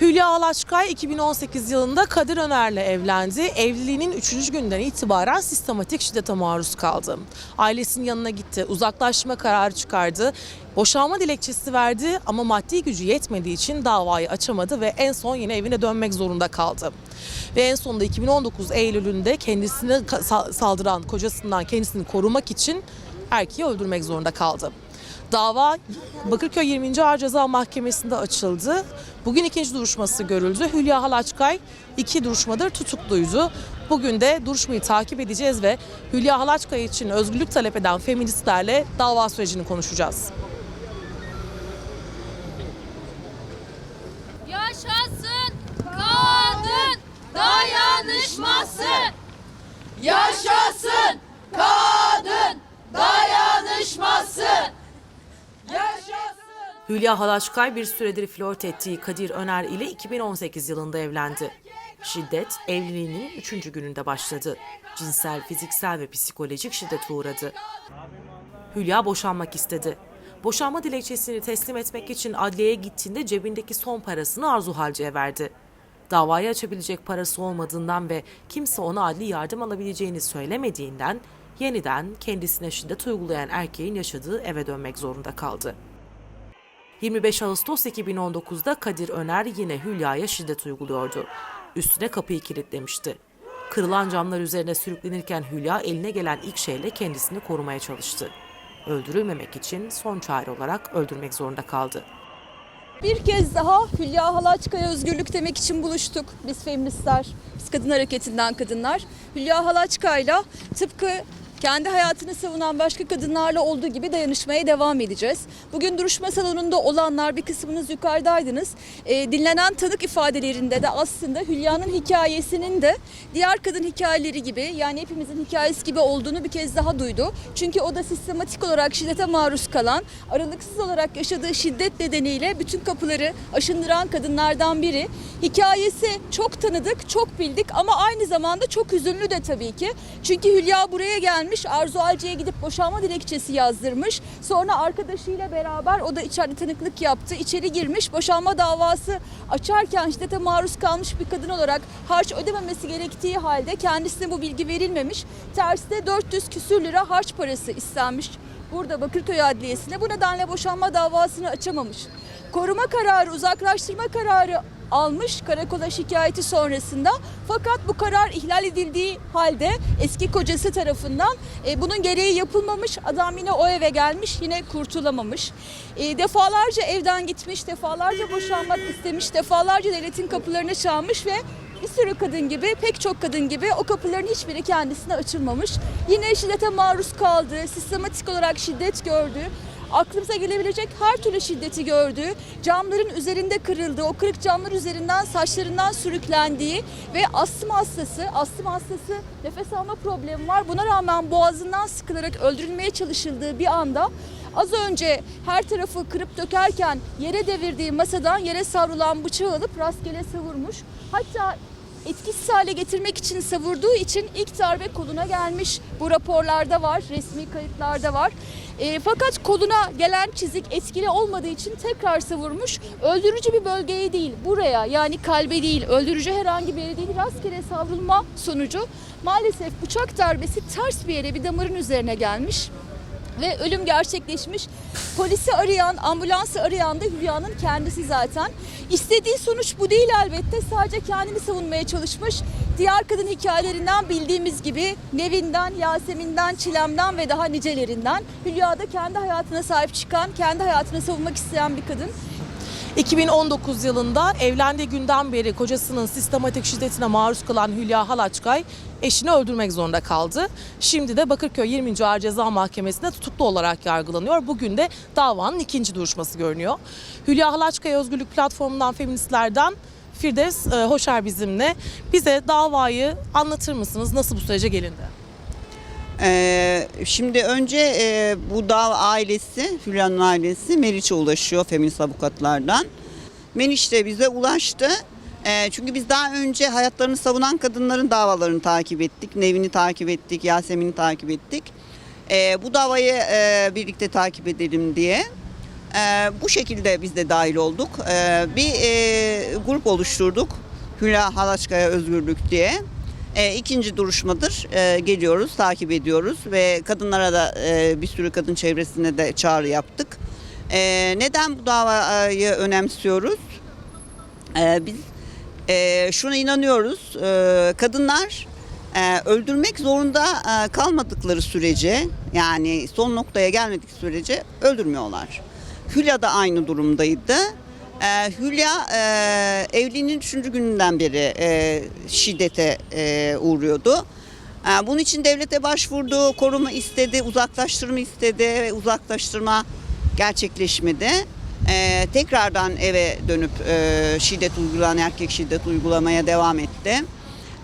Hülya Alaçkay 2018 yılında Kadir Öner'le evlendi. Evliliğinin 3. günden itibaren sistematik şiddete maruz kaldı. Ailesinin yanına gitti, uzaklaşma kararı çıkardı. Boşanma dilekçesi verdi ama maddi gücü yetmediği için davayı açamadı ve en son yine evine dönmek zorunda kaldı. Ve en sonunda 2019 Eylül'ünde kendisine saldıran kocasından kendisini korumak için erkeği öldürmek zorunda kaldı. Dava Bakırköy 20. Ağır Ceza Mahkemesi'nde açıldı. Bugün ikinci duruşması görüldü. Hülya Halaçkay iki duruşmadır tutukluydu. Bugün de duruşmayı takip edeceğiz ve Hülya Halaçkay için özgürlük talep eden feministlerle dava sürecini konuşacağız. Yaşasın kadın dayanışması. Yaşasın kadın dayanışması. Yaşasın. Hülya Halaçkay bir süredir flört ettiği Kadir Öner ile 2018 yılında evlendi. Şiddet evliliğinin 3. gününde başladı. Cinsel, fiziksel ve psikolojik şiddete uğradı. Hülya boşanmak istedi. Boşanma dilekçesini teslim etmek için adliyeye gittiğinde cebindeki son parasını Arzu Halci'ye verdi. Davayı açabilecek parası olmadığından ve kimse ona adli yardım alabileceğini söylemediğinden yeniden kendisine şiddet uygulayan erkeğin yaşadığı eve dönmek zorunda kaldı. 25 Ağustos 2019'da Kadir Öner yine Hülya'ya şiddet uyguluyordu. Üstüne kapıyı kilitlemişti. Kırılan camlar üzerine sürüklenirken Hülya eline gelen ilk şeyle kendisini korumaya çalıştı. Öldürülmemek için son çare olarak öldürmek zorunda kaldı. Bir kez daha Hülya Halaçkaya özgürlük demek için buluştuk. Biz feministler, biz kadın hareketinden kadınlar. Hülya Halaçkay'la tıpkı kendi hayatını savunan başka kadınlarla olduğu gibi dayanışmaya devam edeceğiz. Bugün duruşma salonunda olanlar bir kısmınız yukarıdaydınız. E, dinlenen tanık ifadelerinde de aslında Hülya'nın hikayesinin de diğer kadın hikayeleri gibi yani hepimizin hikayesi gibi olduğunu bir kez daha duydu. Çünkü o da sistematik olarak şiddete maruz kalan, aralıksız olarak yaşadığı şiddet nedeniyle bütün kapıları aşındıran kadınlardan biri. Hikayesi çok tanıdık, çok bildik ama aynı zamanda çok hüzünlü de tabii ki. Çünkü Hülya buraya gelmiş, Arzu Alci'ye gidip boşanma dilekçesi yazdırmış. Sonra arkadaşıyla beraber o da içeride tanıklık yaptı. İçeri girmiş, boşanma davası açarken şiddete maruz kalmış bir kadın olarak harç ödememesi gerektiği halde kendisine bu bilgi verilmemiş. Tersine 400 küsür lira harç parası istenmiş burada Bakırköy Adliyesi'ne. Bu nedenle boşanma davasını açamamış. Koruma kararı, uzaklaştırma kararı almış karakola şikayeti sonrasında. Fakat bu karar ihlal edildiği halde eski kocası tarafından e, bunun gereği yapılmamış. Adam yine o eve gelmiş yine kurtulamamış. E, defalarca evden gitmiş, defalarca boşanmak istemiş, defalarca devletin kapılarını çalmış ve bir sürü kadın gibi, pek çok kadın gibi o kapıların hiçbiri kendisine açılmamış. Yine şiddete maruz kaldı, sistematik olarak şiddet gördü. Aklımıza gelebilecek her türlü şiddeti gördüğü, camların üzerinde kırıldığı, o kırık camlar üzerinden saçlarından sürüklendiği ve astım hastası, astım hastası nefes alma problemi var. Buna rağmen boğazından sıkılarak öldürülmeye çalışıldığı bir anda Az önce her tarafı kırıp dökerken yere devirdiği masadan yere savrulan bıçağı alıp rastgele savurmuş. Hatta etkisiz hale getirmek için savurduğu için ilk darbe koluna gelmiş. Bu raporlarda var, resmi kayıtlarda var. E, fakat koluna gelen çizik etkili olmadığı için tekrar savurmuş. Öldürücü bir bölgeye değil, buraya yani kalbe değil, öldürücü herhangi bir yere değil, rastgele savrulma sonucu maalesef bıçak darbesi ters bir yere bir damarın üzerine gelmiş ve ölüm gerçekleşmiş. Polisi arayan, ambulansı arayan da Hülya'nın kendisi zaten. İstediği sonuç bu değil elbette. Sadece kendini savunmaya çalışmış. Diğer kadın hikayelerinden bildiğimiz gibi Nevin'den, Yasemin'den, Çilem'den ve daha nicelerinden Hülya da kendi hayatına sahip çıkan, kendi hayatını savunmak isteyen bir kadın. 2019 yılında evlendiği günden beri kocasının sistematik şiddetine maruz kalan Hülya Halaçkay eşini öldürmek zorunda kaldı. Şimdi de Bakırköy 20. Ağır Ceza Mahkemesi'nde tutuklu olarak yargılanıyor. Bugün de davanın ikinci duruşması görünüyor. Hülya Halaçkay Özgürlük Platformu'ndan feministlerden Firdevs e, Hoşer bizimle. Bize davayı anlatır mısınız? Nasıl bu sürece gelindi? Ee, şimdi önce e, bu dağ ailesi, Hülya'nın ailesi Meriç'e ulaşıyor feminist avukatlardan. Meriç de bize ulaştı. Ee, çünkü biz daha önce hayatlarını savunan kadınların davalarını takip ettik. Nevin'i takip ettik, Yasemin'i takip ettik. Ee, bu davayı e, birlikte takip edelim diye. E, bu şekilde biz de dahil olduk. E, bir e, grup oluşturduk. Hülya Halaçkaya Özgürlük diye. E, ikinci duruşmadır. E, geliyoruz, takip ediyoruz ve kadınlara da e, bir sürü kadın çevresine de çağrı yaptık. E, neden bu davayı önemsiyoruz? E, biz e, şuna inanıyoruz. E, kadınlar e, öldürmek zorunda e, kalmadıkları sürece yani son noktaya gelmedik sürece öldürmüyorlar. Hülya da aynı durumdaydı. E, Hülya e, evliliğinin üçüncü gününden beri e, şiddete e, uğruyordu. E, bunun için devlete başvurdu, koruma istedi, uzaklaştırma istedi. Uzaklaştırma gerçekleşmedi. E, tekrardan eve dönüp e, şiddet uygulayan erkek şiddet uygulamaya devam etti.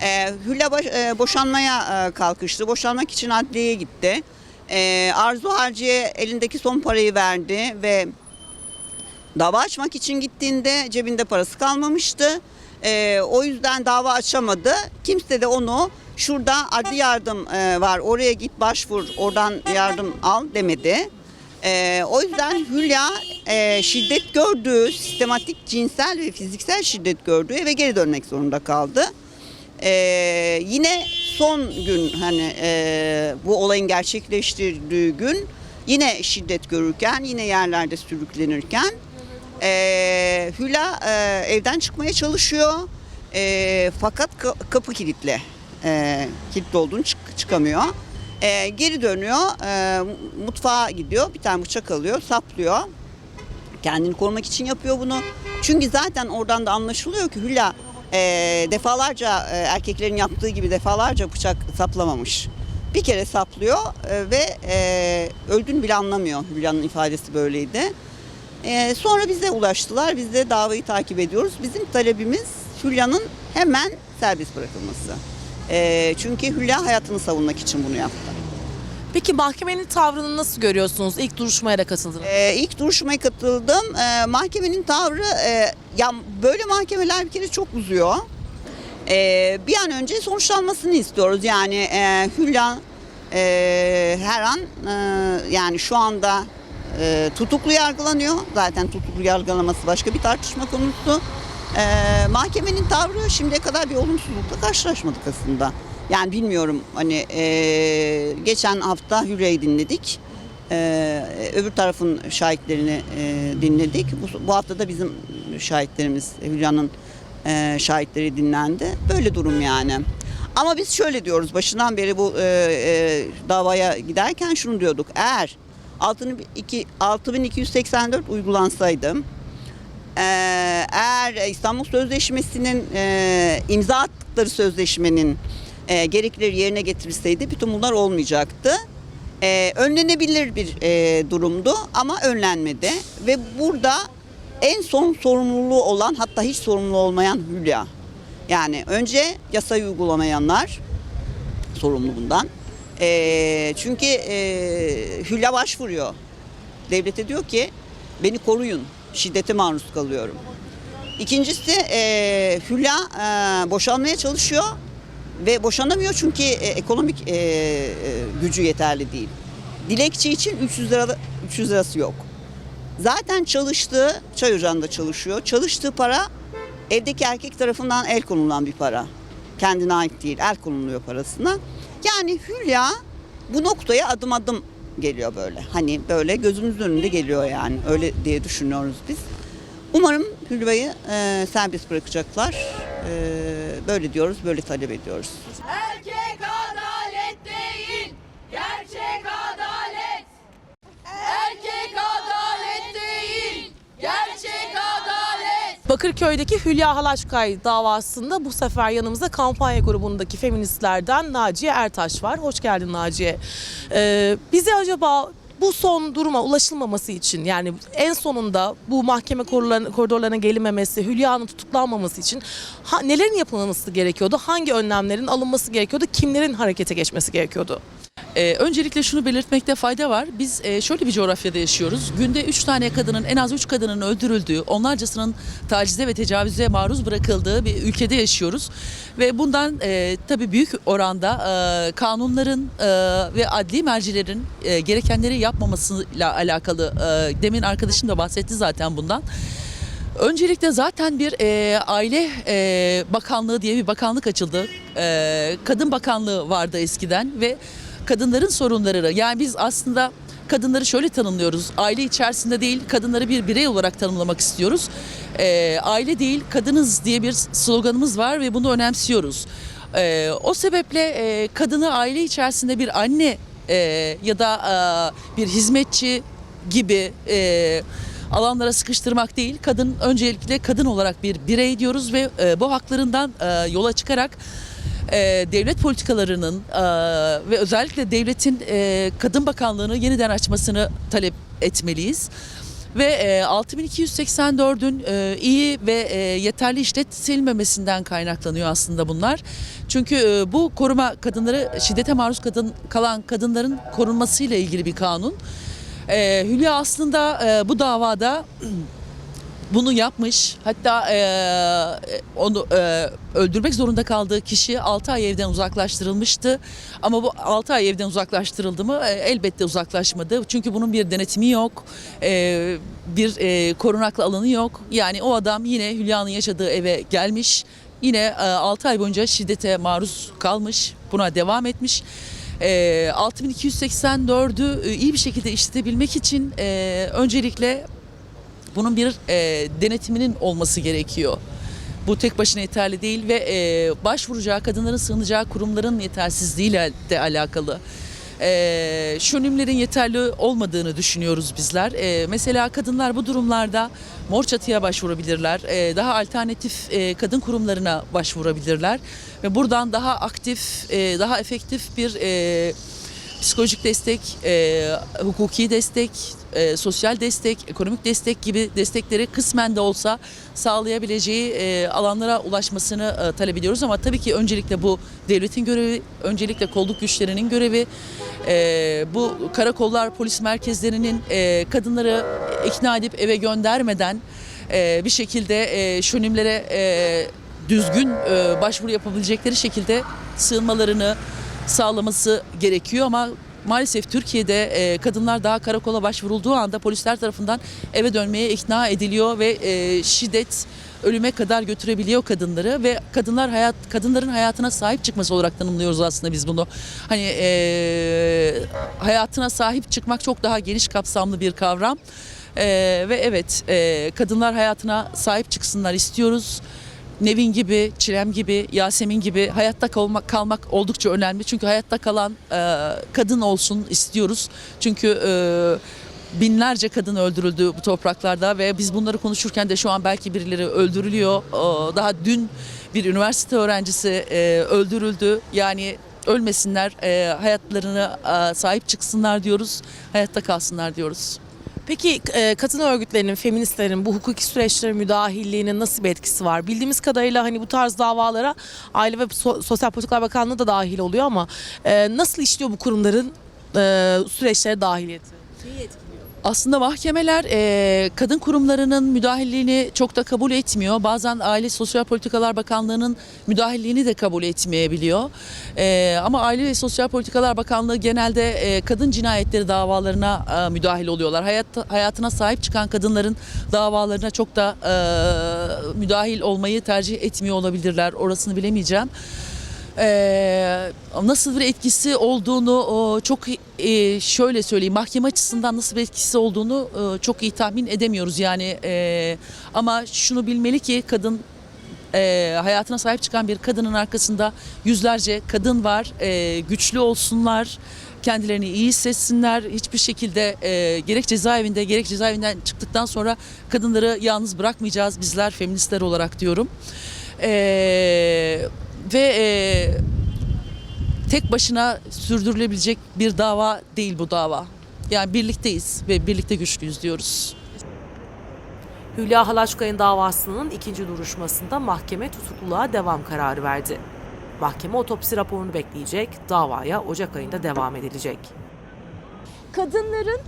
E, Hülya baş- e, boşanmaya e, kalkıştı. Boşanmak için adliyeye gitti. E, Arzu Harci'ye elindeki son parayı verdi ve dava açmak için gittiğinde cebinde parası kalmamıştı. E, o yüzden dava açamadı. Kimse de onu şurada adli yardım e, var oraya git başvur oradan yardım al demedi. E, o yüzden Hülya e, şiddet gördüğü, sistematik cinsel ve fiziksel şiddet gördüğü eve geri dönmek zorunda kaldı. Ee, yine son gün hani e, bu olayın gerçekleştirdiği gün yine şiddet görürken yine yerlerde sürüklenirken e, Hüla e, evden çıkmaya çalışıyor E, fakat ka- kapı kilitli e, kilitli olduğunu çık- çıkamıyor. E, geri dönüyor e, mutfağa gidiyor bir tane bıçak alıyor saplıyor kendini korumak için yapıyor bunu. Çünkü zaten oradan da anlaşılıyor ki Hülya e, defalarca e, erkeklerin yaptığı gibi defalarca bıçak saplamamış. Bir kere saplıyor e, ve e, öldüğünü bile anlamıyor. Hülya'nın ifadesi böyleydi. E, sonra bize ulaştılar. Biz de davayı takip ediyoruz. Bizim talebimiz Hülya'nın hemen serbest bırakılması. E, çünkü Hülya hayatını savunmak için bunu yaptı. Peki mahkemenin tavrını nasıl görüyorsunuz? İlk duruşmaya da katıldınız. Ee, ilk duruşmaya katıldım. Ee, mahkemenin tavrı, e, ya böyle mahkemeler bir kere çok uzuyor. Ee, bir an önce sonuçlanmasını istiyoruz. Yani e, Hülya e, her an e, yani şu anda e, tutuklu yargılanıyor. Zaten tutuklu yargılaması başka bir tartışma konusu. Ee, mahkemenin tavrı şimdiye kadar bir olumsuzlukla karşılaşmadık aslında. Yani bilmiyorum hani e, geçen hafta Hülya'yı dinledik. Ee, öbür tarafın şahitlerini e, dinledik. Bu, bu hafta da bizim şahitlerimiz, Hülya'nın e, şahitleri dinlendi. Böyle durum yani. Ama biz şöyle diyoruz başından beri bu e, e, davaya giderken şunu diyorduk. Eğer 62 6284 uygulansaydı eğer İstanbul Sözleşmesi'nin e, imza attıkları sözleşmenin e, gereklileri yerine getirilseydi bütün bunlar olmayacaktı. Önlenebilir bir durumdu ama önlenmedi ve burada en son sorumluluğu olan hatta hiç sorumlu olmayan Hülya. Yani önce yasayı uygulamayanlar sorumlu bundan. E, çünkü e, Hülya başvuruyor. Devlete diyor ki beni koruyun şiddete maruz kalıyorum. İkincisi e, Hülya e, boşanmaya çalışıyor ve boşanamıyor çünkü e, ekonomik e, e, gücü yeterli değil. Dilekçe için 300 lira 300 lirası yok. Zaten çalıştığı çay ocağında çalışıyor. Çalıştığı para evdeki erkek tarafından el konulan bir para. Kendine ait değil, el konuluyor parasına. Yani Hülya bu noktaya adım adım geliyor böyle. Hani böyle gözümüzün önünde geliyor yani. Öyle diye düşünüyoruz biz. Umarım Hülya'yı e, serbest bırakacaklar. E, böyle diyoruz, böyle talep ediyoruz. Erkek Bakırköy'deki Hülya Halaçkay davasında bu sefer yanımızda kampanya grubundaki feministlerden Naciye Ertaş var. Hoş geldin Naciye. Ee, bize acaba bu son duruma ulaşılmaması için yani en sonunda bu mahkeme koridorlarına, koridorlarına gelinmemesi, Hülya'nın tutuklanmaması için ha, nelerin yapılması gerekiyordu? Hangi önlemlerin alınması gerekiyordu? Kimlerin harekete geçmesi gerekiyordu? Ee, öncelikle şunu belirtmekte fayda var. Biz e, şöyle bir coğrafyada yaşıyoruz. Günde 3 tane kadının, en az 3 kadının öldürüldüğü, onlarcasının tacize ve tecavüze maruz bırakıldığı bir ülkede yaşıyoruz. Ve bundan e, tabii büyük oranda e, kanunların e, ve adli mercilerin e, gerekenleri yapmamasıyla alakalı. E, demin arkadaşım da bahsetti zaten bundan. Öncelikle zaten bir e, aile e, bakanlığı diye bir bakanlık açıldı. E, kadın bakanlığı vardı eskiden ve kadınların sorunları yani biz aslında kadınları şöyle tanımlıyoruz. Aile içerisinde değil kadınları bir birey olarak tanımlamak istiyoruz. E, aile değil kadınız diye bir sloganımız var ve bunu önemsiyoruz. E, o sebeple e, kadını aile içerisinde bir anne e, ya da e, bir hizmetçi gibi e, alanlara sıkıştırmak değil. Kadın öncelikle kadın olarak bir birey diyoruz ve e, bu haklarından e, yola çıkarak e, devlet politikalarının e, ve özellikle devletin e, kadın bakanlığını yeniden açmasını talep etmeliyiz. Ve e, 6284'ün e, iyi ve e, yeterli işletilmemesinden kaynaklanıyor aslında bunlar. Çünkü e, bu koruma kadınları şiddete maruz kadın kalan kadınların korunmasıyla ilgili bir kanun. E, Hülya aslında e, bu davada bunu yapmış. Hatta e, onu e, öldürmek zorunda kaldığı kişi 6 ay evden uzaklaştırılmıştı. Ama bu 6 ay evden uzaklaştırıldı mı? E, elbette uzaklaşmadı. Çünkü bunun bir denetimi yok. E, bir e, korunaklı alanı yok. Yani o adam yine Hülya'nın yaşadığı eve gelmiş. Yine 6 ay boyunca şiddete maruz kalmış. Buna devam etmiş. E, 6284'ü e, iyi bir şekilde işletebilmek için e, öncelikle bunun bir e, denetiminin olması gerekiyor. Bu tek başına yeterli değil ve e, başvuracağı kadınların sığınacağı kurumların yetersizliğiyle de alakalı. E, şönümlerin yeterli olmadığını düşünüyoruz bizler. E, mesela kadınlar bu durumlarda mor çatıya başvurabilirler. E, daha alternatif e, kadın kurumlarına başvurabilirler. Ve buradan daha aktif, e, daha efektif bir... E, psikolojik destek, e, hukuki destek, e, sosyal destek, ekonomik destek gibi destekleri kısmen de olsa sağlayabileceği e, alanlara ulaşmasını e, talep ediyoruz. Ama tabii ki öncelikle bu devletin görevi, öncelikle kolluk güçlerinin görevi. E, bu karakollar, polis merkezlerinin e, kadınları ikna edip eve göndermeden e, bir şekilde e, şönümlere e, düzgün e, başvuru yapabilecekleri şekilde sığınmalarını sağlaması gerekiyor ama maalesef Türkiye'de e, kadınlar daha karakola başvurulduğu anda polisler tarafından eve dönmeye ikna ediliyor ve e, şiddet ölüme kadar götürebiliyor kadınları ve kadınlar hayat kadınların hayatına sahip çıkması olarak tanımlıyoruz aslında biz bunu. Hani e, hayatına sahip çıkmak çok daha geniş kapsamlı bir kavram. E, ve evet e, kadınlar hayatına sahip çıksınlar istiyoruz. Nevin gibi, Çilem gibi, Yasemin gibi hayatta kalmak, kalmak oldukça önemli. Çünkü hayatta kalan e, kadın olsun istiyoruz. Çünkü e, binlerce kadın öldürüldü bu topraklarda ve biz bunları konuşurken de şu an belki birileri öldürülüyor. E, daha dün bir üniversite öğrencisi e, öldürüldü. Yani ölmesinler, e, hayatlarına e, sahip çıksınlar diyoruz, hayatta kalsınlar diyoruz. Peki e, kadın örgütlerinin, feministlerin bu hukuki süreçlere müdahilliğinin nasıl bir etkisi var? Bildiğimiz kadarıyla hani bu tarz davalara Aile ve So- Sosyal Politikalar Bakanlığı da dahil oluyor ama e, nasıl işliyor bu kurumların e, süreçlere dahiliyeti? Aslında mahkemeler e, kadın kurumlarının müdahilliğini çok da kabul etmiyor. Bazen Aile Sosyal Politikalar Bakanlığı'nın müdahilliğini de kabul etmeyebiliyor. E, ama Aile ve Sosyal Politikalar Bakanlığı genelde e, kadın cinayetleri davalarına e, müdahil oluyorlar. Hayat, hayatına sahip çıkan kadınların davalarına çok da e, müdahil olmayı tercih etmiyor olabilirler. Orasını bilemeyeceğim. Ee, nasıl bir etkisi olduğunu çok e, şöyle söyleyeyim mahkeme açısından nasıl bir etkisi olduğunu e, çok iyi tahmin edemiyoruz yani e, ama şunu bilmeli ki kadın hayatına sahip çıkan bir kadının arkasında yüzlerce kadın var güçlü olsunlar kendilerini iyi hissetsinler hiçbir şekilde e, gerek cezaevinde gerek cezaevinden çıktıktan sonra kadınları yalnız bırakmayacağız bizler feministler olarak diyorum. Ee, ve e, tek başına sürdürülebilecek bir dava değil bu dava. Yani birlikteyiz ve birlikte güçlüyüz diyoruz. Hülya Halaçkay'ın davasının ikinci duruşmasında mahkeme tutukluluğa devam kararı verdi. Mahkeme otopsi raporunu bekleyecek, davaya Ocak ayında devam edilecek. kadınların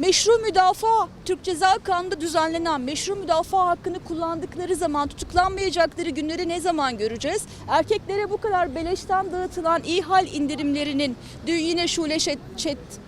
meşru müdafaa, Türk Ceza Kanunu'nda düzenlenen meşru müdafaa hakkını kullandıkları zaman tutuklanmayacakları günleri ne zaman göreceğiz? Erkeklere bu kadar beleşten dağıtılan ihal indirimlerinin dün yine Şule Şet,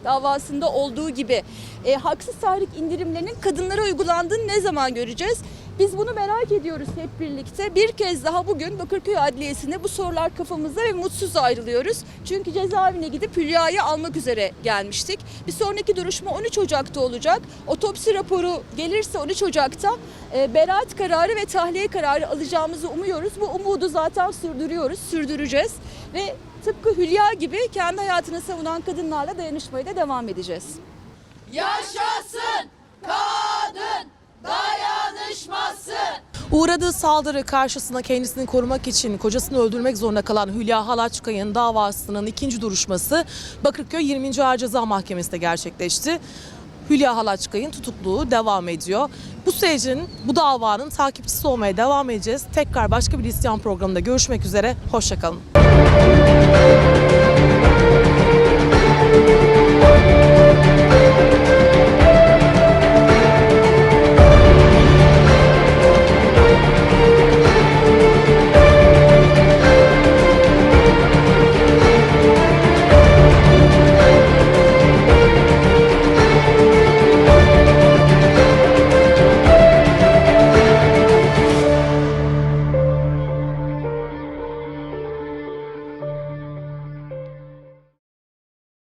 davasında olduğu gibi e, haksız tahrik indirimlerinin kadınlara uygulandığını ne zaman göreceğiz? Biz bunu merak ediyoruz hep birlikte. Bir kez daha bugün Bakırköy Adliyesi'nde bu sorular kafamızda ve mutsuz ayrılıyoruz. Çünkü cezaevine gidip Hülya'yı almak üzere gelmiştik. Bir sonraki duruşma 13 Ocak'ta olacak. Otopsi raporu gelirse 13 Ocak'ta e, beraat kararı ve tahliye kararı alacağımızı umuyoruz. Bu umudu zaten sürdürüyoruz, sürdüreceğiz. Ve tıpkı Hülya gibi kendi hayatını savunan kadınlarla dayanışmaya da devam edeceğiz. Yaşasın kadın dayanışması. Uğradığı saldırı karşısında kendisini korumak için kocasını öldürmek zorunda kalan Hülya Halaçkay'ın davasının ikinci duruşması Bakırköy 20. Ağır Ceza Mahkemesi'nde gerçekleşti. Hülya Halaçkay'ın tutukluğu devam ediyor. Bu sürecin, bu davanın takipçisi olmaya devam edeceğiz. Tekrar başka bir isyan programında görüşmek üzere. Hoşçakalın.